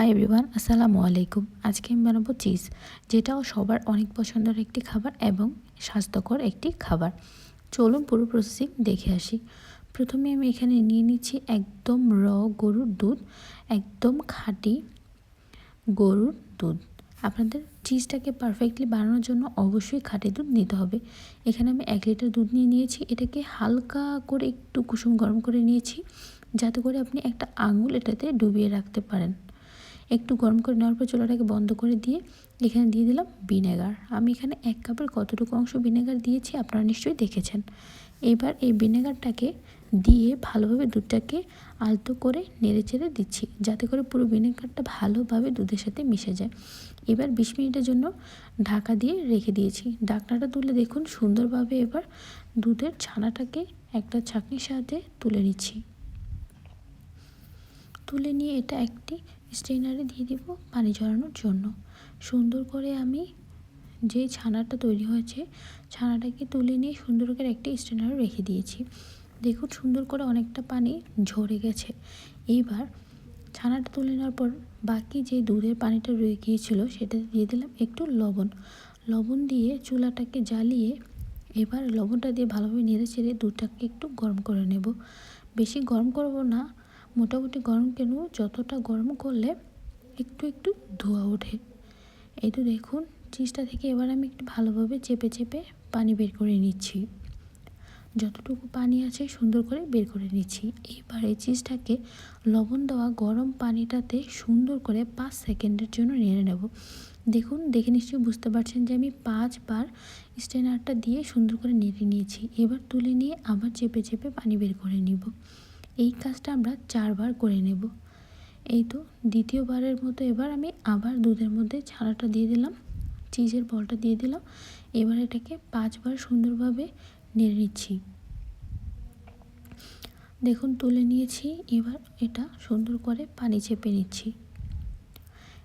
Hi everyone আসসালামু আলাইকুম। আজকে আমি বানাবো চিজ, যেটাও সবার অনেক পছন্দের একটি খাবার এবং স্বাস্থ্যকর একটি খাবার। চলুন পুরো প্রসেসিং দেখে আসি। প্রথমে আমি এখানে নিয়ে নিচ্ছি একদম র গরুর দুধ, একদম খাঁটি গরুর দুধ। আপনাদের চিজটাকে পারফেক্টলি বানানোর জন্য অবশ্যই খাঁটি দুধ নিতে হবে। এখানে আমি এক লিটার দুধ নিয়ে নিয়েছি, এটাকে হালকা করে একটু কুসুম গরম করে নিয়েছি, যাতে করে আপনি একটা আঙুল এটাতে ডুবিয়ে রাখতে পারেন। একটু গরম করে নেওয়ার পর চুলাটাকে বন্ধ করে দিয়ে এখানে দিয়ে দিলাম ভিনেগার। আমি এখানে এক কাপের কতটুকু অংশ ভিনেগার দিয়েছি আপনারা নিশ্চয়ই দেখেছেন। এবার এই ভিনেগারটাকে দিয়ে ভালোভাবে দুধটাকে আলতো করে নেড়ে চেড়ে দিচ্ছি, যাতে করে পুরো ভিনেগারটা ভালোভাবে দুধের সাথে মিশে যায়। এবার বিশ মিনিটের জন্য ঢাকা দিয়ে রেখে দিয়েছি। ঢাকনাটা তুলে দেখুন সুন্দরভাবে এবার দুধের ছানাটাকে একটা ছাঁকনির সাথে তুলে নিচ্ছি। তুলে নিয়ে এটা একটি স্ট্রেনারে দিয়ে দিব পানি ঝরানোর জন্য। সুন্দর করে আমি যে ছানাটা তৈরি হয়েছে, ছানাটাকে তুলে নিয়ে সুন্দর করে একটি স্ট্রেনারে রেখে দিয়েছি। দেখুন সুন্দর করে অনেকটা পানি ঝরে গেছে। এইবার ছানাটা তুলে নেওয়ার পর বাকি যে দুধের পানিটা রয়ে গিয়েছিল, সেটা দিয়ে দিলাম একটু লবণ। লবণ দিয়ে চুলাটাকে জ্বালিয়ে এবার লবণটা দিয়ে ভালোভাবে নেড়ে চেড়ে দুধটাকে একটু গরম করে নেব। বেশি গরম করব না মোটামুটি গরম কেন? যতটা গরম করলে একটু একটু ধোয়া ওঠে। এই তো দেখুন, চিজটা থেকে এবার আমি একটু ভালোভাবে চেপে চেপে পানি বের করে নিচ্ছি। যতটুকু পানি আছে সুন্দর করে বের করে নিচ্ছি। এইবার এই চিজটাকে লবণ দেওয়া গরম পানিটাতে সুন্দর করে পাঁচ সেকেন্ডের জন্য নেড়ে নেব। দেখুন, দেখে নিশ্চয়ই বুঝতে পারছেন যে আমি পাঁচবার স্টেনারটা দিয়ে সুন্দর করে নেড়ে নিয়েছি। এবার তুলে নিয়ে আবার চেপে চেপে পানি বের করে নিব। এই কাজটা আমরা চারবার করে নেব। এই তো দ্বিতীয়বারের মতো এবার আমি আবার দুধের মধ্যে ছানাটা দিয়ে দিলাম, চিজের বলটা দিয়ে দিলাম। এবার এটাকে পাঁচবার সুন্দরভাবে নেড়ে নিচ্ছি। দেখুন, তুলে নিয়েছি, এবার এটা সুন্দর করে পানি চেপে নিচ্ছি।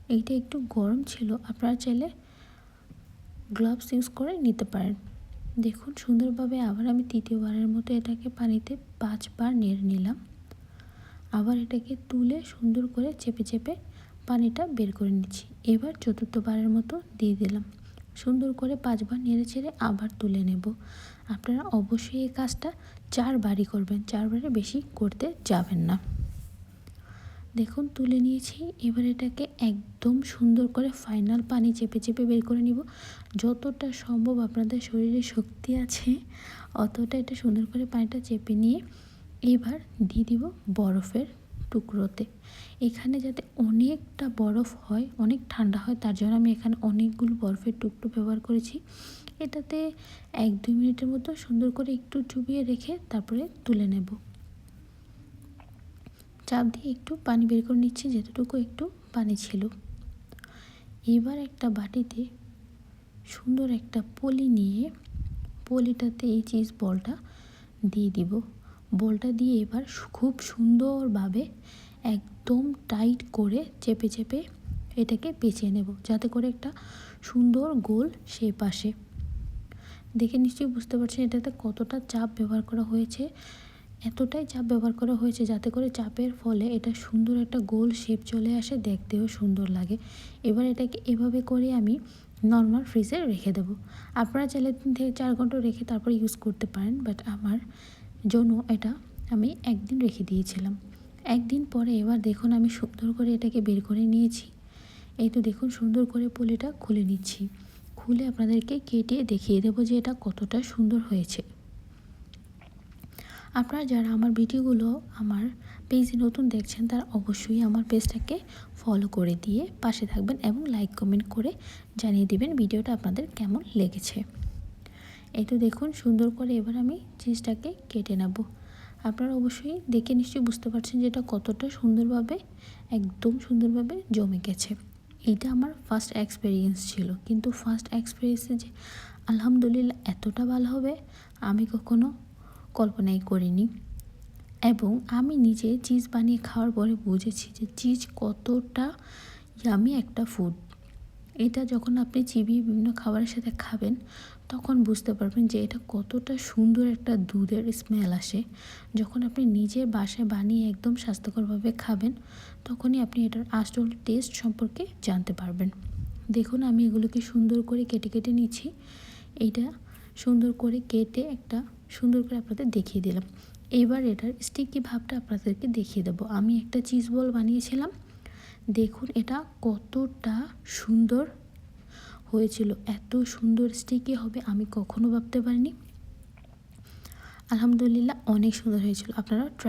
এইটা একটু গরম ছিল, আপনারা চাইলে গ্লাভস ইউজ করে নিতে পারেন। দেখুন, সুন্দরভাবে আবার আমি তৃতীয়বারের মতো এটাকে পানিতে পাঁচবার নেড়ে নিলাম। আবার এটাকে তুলে সুন্দর করে চেপে চেপে পানিটা বের করে নিচ্ছি। এবার চতুর্থবারের মতো দিয়ে দিলাম। সুন্দর করে পাঁচবার নেড়ে ছেড়ে আবার তুলে নেব। আপনারা অবশ্যই এই কাজটা চারবারই করবেন, চারবারে বেশি করতে যাবেন না। দেখুন, তুলে নিয়েছি। এবার এটাকে একদম সুন্দর করে ফাইনাল পানি চেপে চেপে বের করে নিব। যতটা সম্ভব আপনাদের শরীরে শক্তি আছে, অতটা এটা সুন্দর করে পানিটা চেপে নিয়ে এবার দিয়ে দিব বরফের টুকরোতে। এখানে যাতে অনেকটা বরফ হয়, অনেক ঠান্ডা হয়, তার জন্য আমি এখানে অনেকগুলো বরফের টুকরো ব্যবহার করেছি। এটাতে এক দুই মিনিটের মতো সুন্দর করে একটু চুবিয়ে রেখে তারপরে তুলে নেব। চাপ দিয়ে একটু পানি বের করে নিচ্ছি, যেতটুকু একটু পানি ছিল। এবার একটা বাটিতে সুন্দর একটা পলি নিয়ে পলিটাতে এই চিজ বলটা দিয়ে দিব। বলটা দিয়ে এবার খুব সুন্দরভাবে একদম টাইট করে চেপে চেপে এটাকে পেঁচিয়ে নেব, যাতে করে একটা সুন্দর গোল শেপ আসে। দেখে নিশ্চয়ই বুঝতে পারছেন এটাতে কতটা চাপ ব্যবহার করা হয়েছে। এতটাই চাপ ব্যবহার করা হয়েছে যাতে করে চাপের ফলে এটা সুন্দর একটা গোল শেপ চলে আসে, দেখতেও সুন্দর লাগে। এবার এটাকে এভাবে করে আমি নর্মাল ফ্রিজে রেখে দেবো। আপনারা চাইলে তিন থেকে চার ঘণ্টা রেখে তারপর ইউজ করতে পারেন বাট আমার জন্য এটা আমি একদিন রেখে দিয়েছিলাম। একদিন পরে এবার দেখুন আমি সুন্দর করে এটাকে বের করে নিয়েছি। এই তো দেখুন সুন্দর করে পলিটা খুলে নিচ্ছি। খুলে আপনাদেরকে কেটে দেখিয়ে দেবো যে এটা কতটা সুন্দর হয়েছে। আপনারা যারা আমার ভিডিওগুলো আমার পেজে নতুন দেখছেন, তারা অবশ্যই আমার পেজটাকে ফলো করে দিয়ে পাশে থাকবেন এবং লাইক কমেন্ট করে জানিয়ে দিবেন ভিডিওটা আপনাদের কেমন লেগেছে। এই তো দেখুন, সুন্দর করে এবার আমি চিজটাকে কেটে নেব। আপনারা অবশ্যই দেখে নিশ্চয়ই বুঝতে পারছেন যে এটা কতটা সুন্দরভাবে, একদম সুন্দরভাবে জমে গেছে। এইটা আমার ফার্স্ট এক্সপিরিয়েন্স ছিল। কিন্তু ফার্স্ট এক্সপিরিয়েন্সে যে আলহামদুলিল্লাহ এতটা ভালো হবে, আমি কখনো কল্পনাই করিনি। এবং আমি নিজে চিজ বানিয়ে খাওয়ার পরে বুঝেছি যে চিজ কতটা ইয়ামি একটা ফুড এটা যখন আপনি চিবিয়ে বিভিন্ন খাবারের সাথে খাবেন, তখন বুঝতে পারবেন যে এটা কতটা সুন্দর একটা দুধের স্মেল আসে। যখন আপনি নিজের বাসায় বানিয়ে একদম স্বাস্থ্যকরভাবে খাবেন, তখনই আপনি এটার আসল টেস্ট সম্পর্কে জানতে পারবেন। দেখুন আমি এগুলোকে সুন্দর করে কেটে কেটে নিচ্ছি। এইটা সুন্দর করে কেটে একটা সুন্দর করে আপনাদের দেখিয়ে দিলাম। এবার এটার স্টিকি ভাবটা আপনাদেরকে দেখিয়ে দেবো। আমি একটা চিজ বল বানিয়েছিলাম। দেখুন এটা কতটা সুন্দর হয়েছিল। এত সুন্দর স্টিকি হবে আমি কখনো ভাবতে পারিনি। আলহামদুলিল্লাহ অনেক সুন্দর হয়েছিল। আপনারা ট্রাই